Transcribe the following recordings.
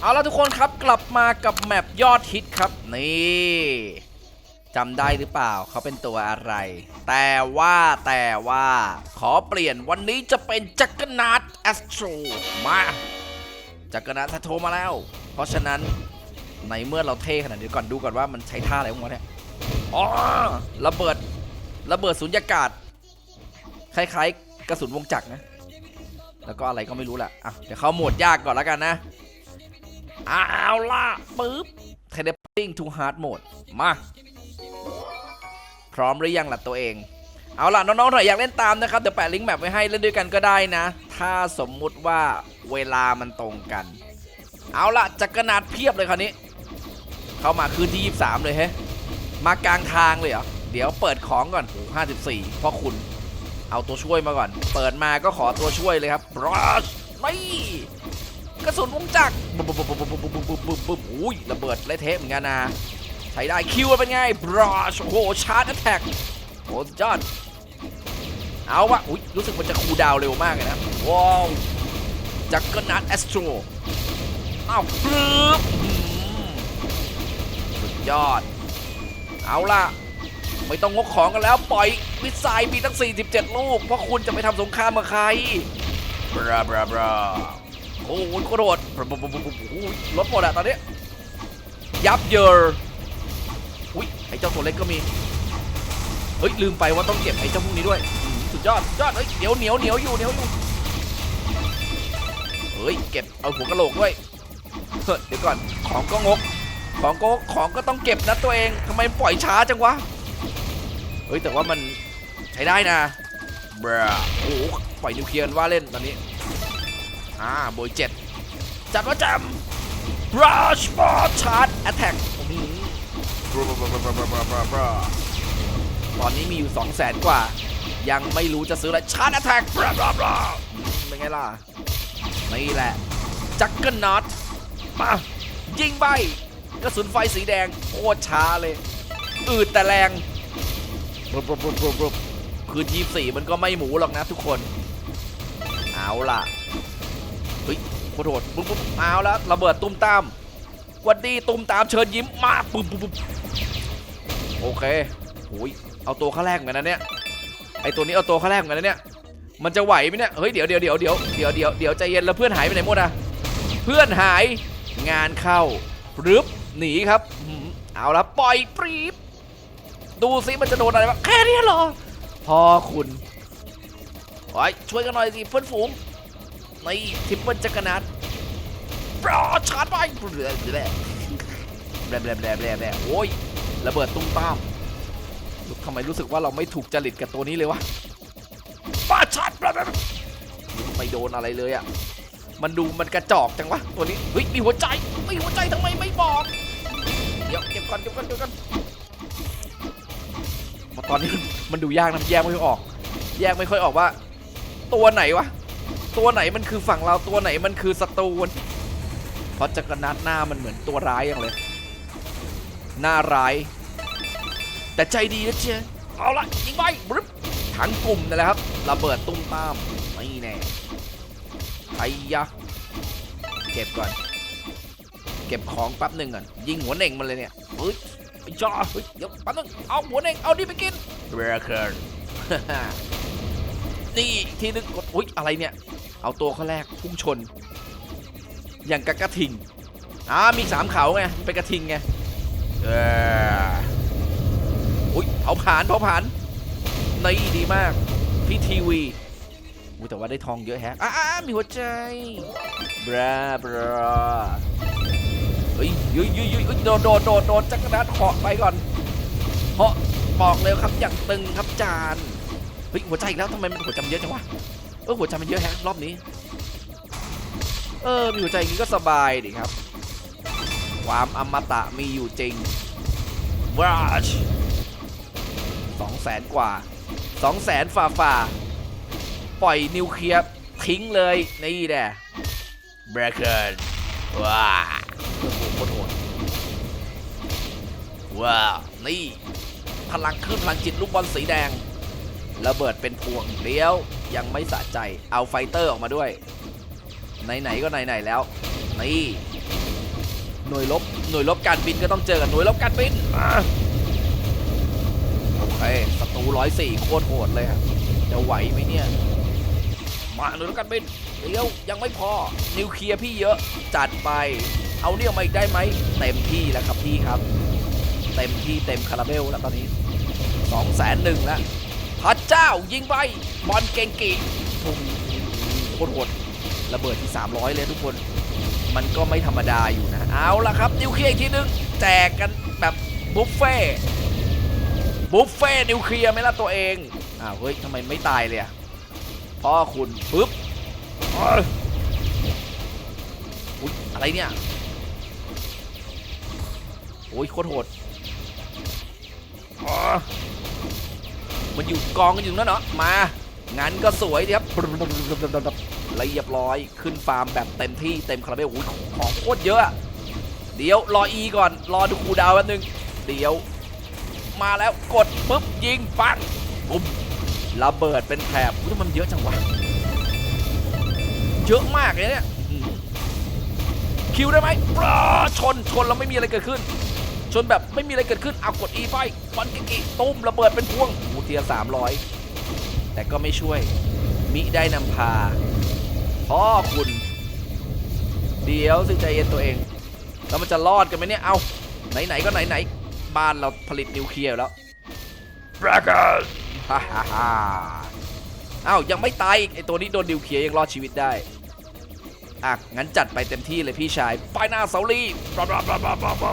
เอาละทุกคนครับกลับมากับแมปยอดฮิตครับ นี่จำได้หรือเปล่าเขาเป็นตัวอะไร แต่ว่าแต่ว่า ขอเปลี่ยนวันนี้จะเป็นจักรนาดแอสโตรมาจักรนาดแอสโตรมาแล้ว เพราะฉะนั้นในเมื่อเราเท่ขนาดนี้ก่อนดูก่อนว่ามันใช้ท่าอะไรของมันเนี่ยอ๋อระเบิดระเบิดสุญญากาศ คล้ายๆ กระสุนวงจักรนะ แล้วก็อะไรก็ไม่รู้แหละอะเดี๋ยวเข้าโหมดยากก่อนแล้วกันนะ เอาล่ะปึ๊บ Teleporting to Hard Mode มา พร้อมหรือยังล่ะตัวเอง เอาล่ะ น้องๆถ้าอยากเล่นตามนะครับ เดี๋ยวแปะลิงก์แมปไว้ให้เล่นด้วยกันก็ได้นะ ถ้าสมมุติว่าเวลามันตรงกัน เอาล่ะจักรนาดเพียบเลยคราวนี้ เข้ามาคืนที่ 23 เลยเฮ้มากลางทางเลยเหรอ เดี๋ยวเปิดของก่อน54พ่อคุณ เอาตัวช่วยมาก่อน เปิดมาก็ขอตัวช่วยเลยครับบรัชไม่ กระสุนวงจักรปุ๊บปุ๊บปุ๊บปุ๊บปุ๊บปุ๊บปุ๊บปุ๊บอุ้ยระเบิดเละเทะเหมือนกันนะใช้ได้คิวเป็นไงบรัชโอ้โหชาร์จแอตแทกโอ้สุดยอดเอาวะอุ้ยรู้สึกมันจะคูดาวเร็วมากเลยนะว้าวจักรนัดแอสโตรอ้าวปึ๊บอื้อหือสุดยอด เอาล่ะ ไม่ต้องงกของกันแล้วปล่อยมิสไซล์มีตั้ง 47 ลูก เพราะคุณจะไปทำสงครามกับใครบราบราบรา โอ้โหโดดบรราบราบราโอ้โหรถหมดอะตอนนี้ ยับเยินอุ้ยไอ้เจ้าตัวเล็กก็มี เฮ้ยลืมไปว่าต้องเก็บไอ้เจ้าพวกนี้ด้วย สุดยอดยอดเฮ้ยเหนียวเหนียวเหนียวอยู่เหนียวอยู่ เฮ้ยเก็บเอาหัวกระโหลกด้วย เดี๋ยวก่อนของก็งก ของก็ของก็ต้องเก็บนะตัวเองทำไมปล่อยช้าจังวะ เฮ้ยแต่ว่ามันใช้ได้นะบราโอ้ปล่อยนิวเคลียร์ว่าเล่นตอนนี้ อ่าโบยเจ็ดจัดว่าจำบราชบอชาร์จแอตแทกตอนนี้มีอยู่2 0 0แสนกว่า ยังไม่รู้จะซื้ออะไรชาร์จแอตแทกบราบราบราเป็นไงล่ะ นี่แหละ จักเกิลน็อตมา ยิงไปกระสุนไฟสีแดงโคตรช้าเลย อืดแต่แรงบรุบรุบรุบรุบคือยีสี่มันก็ไม่หมูหรอกนะทุกคน เอาล่ะ เฮ้ยโคตรโหดปุ๊บปุ๊บเอาแล้วระเบิดตุ้มตามวันดีตุ้มตามเชิญยิ้มมาปุ๊บปุ๊บปุ๊บโอเคโอ้ยเอาตัวข้าแรกเหมือนกันนะเนี่ยไอตัวนี้เอาตัวข้าแรกเหมือนนะเนี่ยมันจะไหวไหมเนี่ยเฮ้ยเดี๋ยวเดี๋ยวเดี๋ยวเดี๋ยวเดี๋ยวเดี๋ยวเดี๋ยวใจเย็นแล้วเพื่อนหายไปไหนหมดอะเพื่อนหายงานเข้ารึบหนีครับเอาละปล่อยปรีบดูสิมันจะโดนอะไรบ้างแค่นี้เหรอพอคุณโอ้ยช่วยกันหน่อยสิเพื่อนฝูง นทิปเปิลจักรนัดปลอชาร์จไปแบลแบลแบลแบลแบลแบลแบลโอ้ยระเบิดตุ้มตามทำไมรู้สึกว่าเราไม่ถูกจริตกับตัวนี้เลยวะปาชาร์จแบลแบลไม่โดนอะไรเลยอะ มันดูมันกระจอกจังวะตัวนี้เฮ้ยมีหัวใจมีหัวใจทำไมไม่บอก เดี๋ยวเก็บก่อนเก็บก่อนเก็บก่อนตอนนี้มันดูยากนะแยกไม่ค่อยออก แยกไม่ค่อยออกว่า ตัวไหนวะ ตัวไหนมันคือฝั่งเราตัวไหนมันคือศัตรูนเพราะจักรนัดหน้ามันเหมือนตัวร้ายอย่างเลยหน้าร้าย แต่ใจดีนะเจ๊เอาละยิงไปบรึบทั้งกลุ่มนั่นแหละครับระเบิดตุ้มตามไม่แน่ไอ้ยะเก็บก่อน เก็บของแป๊บหนึ่งก่อนยิงหัวเน่งมันเลยเนี่ยเฮ้ยไอ้จ้าเฮ้ยเดี๋ยวแป๊บนึงเอาหัวเน่งเอานี่ไปกินเรเคิร์ นี่อีกทีนึงกดอุ๊ยอะไรเนี่ย เอาตัวเขาแรกพุ่งชน อย่างกระกระทิงอ่ามีสามเขาไงเป็นกระทิงไงเอออุ้ยเผาผลาญเผาผลาญนี่ดีมากพี่ทีวีอุ้แต่ว่าได้ทองเยอะแฮะอ่ามีหัวใจบราบราเฮ้ยยุยยุยยุยเอ้ยโดดโดดโดดโดดจักรนัดเหาะไปก่อนเหาะบอกเลยครับอย่างตึงครับจาน เฮ้ยหัวใจอีกแล้วทำไมมันหัวใจมันเยอะจังวะเออหัวใจมันเยอะแฮะรอบนี้ เออมีหัวใจอย่างนี้ก็สบายดิครับ ความอมตะมีอยู่จริงวราชสองแสนกว่าสองแสนฝ่าฝ่าปล่อยนิวเคลียร์ทิ้งเลยนี่แหละเบรเกอร์ว้าโอ้โหโคตรโหดว้าวนี่ พลังขึ้นพลังจิตลูกบอลสีแดง ระเบิดเป็นพวงเลี้ยว ยังไม่สะใจเอาไฟเตอร์ออกมาด้วย ไหนๆก็ไหนๆแล้วนี่หน่วยลบหน่วยลบการบินก็ต้องเจอกับหน่วยลบการบินโอเคศัตรูร้อยสี่โคตรโหดเลยครับจะไหวไหมเนี่ยมาหน่วยลบการบินเดี๋ยวยังไม่พอนิวเคลียร์พี่เยอะจัดไป เอาเนี่ยมาอีกได้ไหมเต็มที่แล้วครับพี่ครับ เต็มที่เต็มคาราเบลแล้วตอนนี้สองแสนหนึ่งแล้ว พระเจ้ายิงไปบอลเกงกีพุ่งโคตรโหดระเบิดที่ 300 เลยทุกคน มันก็ไม่ธรรมดาอยู่นะ เอาละครับ นิวเคลียร์อีกทีนึง แจกกันแบบบุฟเฟ่บุฟเฟ่นิวเคลียร์ไหมล่ะตัวเองอ้าวเฮ้ยทำไมไม่ตายเลยอะพ่อคุณปึ๊บอุ๊ยอะไรเนี่ยโอ้ยโคตรโหดอ๋อ มันอยู่กองกันอยู่นั่นเนาะมางั้นก็สวยดีครับละเอียบร้อยขึ้นฟาร์มแบบเต็มที่เต็มคาราเบลโอ้ยของโคตรเยอะเดี๋ยวรออีก่อนรอดูคูดาวแป๊บนึงเดี๋ยว มาแล้วกดปุ๊บยิงปังปุ๊บระเบิดเป็นแถบอุ๊ยมันเยอะจังวะเยอะมากเลยเนี่ยคิวได้ไหมปลาชนชนแล้วไม่มีอะไรเกิดขึ้น ชนแบบไม่มีอะไรเกิดขึ้นเอากด E ไปบอลกิกิตุ้มระเบิดเป็นพวง ทียสามร้อยแต่ก็ไม่ช่วย มิได้นำพา พ่อคุณ เดี๋ยวสิใจเย็นตัวเอง แล้วมันจะรอดกันไหมเนี่ย เอาไหน ๆ ก็ไหน ๆ บ้านเราผลิตนิวเคลียร์อยู่แล้วปรากาศฮ่าฮ่าฮ่าอ้าวยังไม่ตายอีกไอตัวนี้โดนนิวเคลียร์ยังรอดชีวิตได้อะงั้นจัดไปเต็มที่เลยพี่ชายป้ายหน้าเสาลีบลาบลาบลาบลาบลาบลา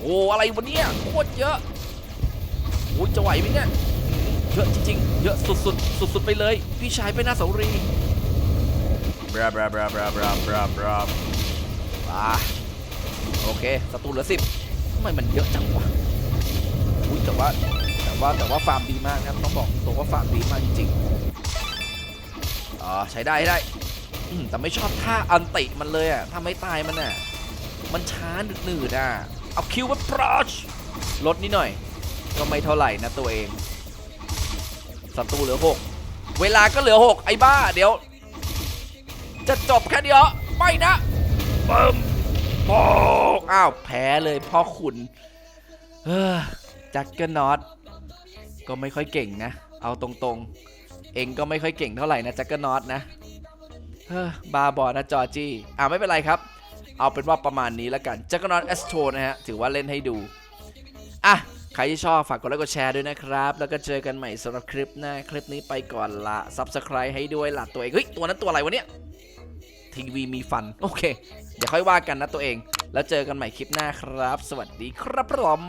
โอ้อะไรวะเนี่ยโคตรเยอะโอ้ยจะไหวไหมเนี่ยเยอะจริงๆ เยอะสุดๆ สุดๆ ไปเลย พี่ชายไปหน้าเสารีบราบราบราบราบราบราบราอ่าโอเคศัตรูเหลือสิบทำไมมันเยอะจังวะอุ้ยแต่ว่าแต่ว่าแต่ว่าฟาร์มดีมากนะครับต้องบอกตรงว่าฟาร์มดีมากจริงๆอ๋อใช้ได้ใช้ได้อืมแต่ไม่ชอบท่าอันติมันเลยอะถ้าไม่ตายมันอะมันช้าหนืดๆอะเอาคิวมาปรอชลดนิดหน่อย ก็ไม่เท่าไหร่นะตัวเองศัตรูเหลือ 6 เวลาก็เหลือ 6 ไอ้บ้าเดี๋ยว จะจบแค่เดียวไม่นะปึ้มโปกอ้าวแพ้เลยพ่อขุนเฮ้อจักเกอร์นอตก็ไม่ค่อยเก่งนะ เอาตรงๆ เองก็ไม่ค่อยเก่งเท่าไหร่นะจักเกอร์นอตนะเฮ้อบาบอนะจอจี้อ่าไม่เป็นไรครับ เอาเป็นว่าประมาณนี้แล้วกันจักรนอตแอสโทนะฮะ ถือว่าเล่นให้ดู อะ ครที่ชอบฝากกดไลค์กดแชร์ด้วยนะครับ แล้วก็เจอกันใหม่สำหรับคลิปหน้าคลิปนี้ไปก่อนละ Subscribe ให้ด้วยละตัวเอง เฮ้ย ตัวนั้นตัวอะไรวะเนี่ยทีวีมีฟัน โอเค เดี๋ยวค่อยว่ากันนะตัวเอง แล้วเจอกันใหม่คลิปหน้าครับ สวัสดีครับผม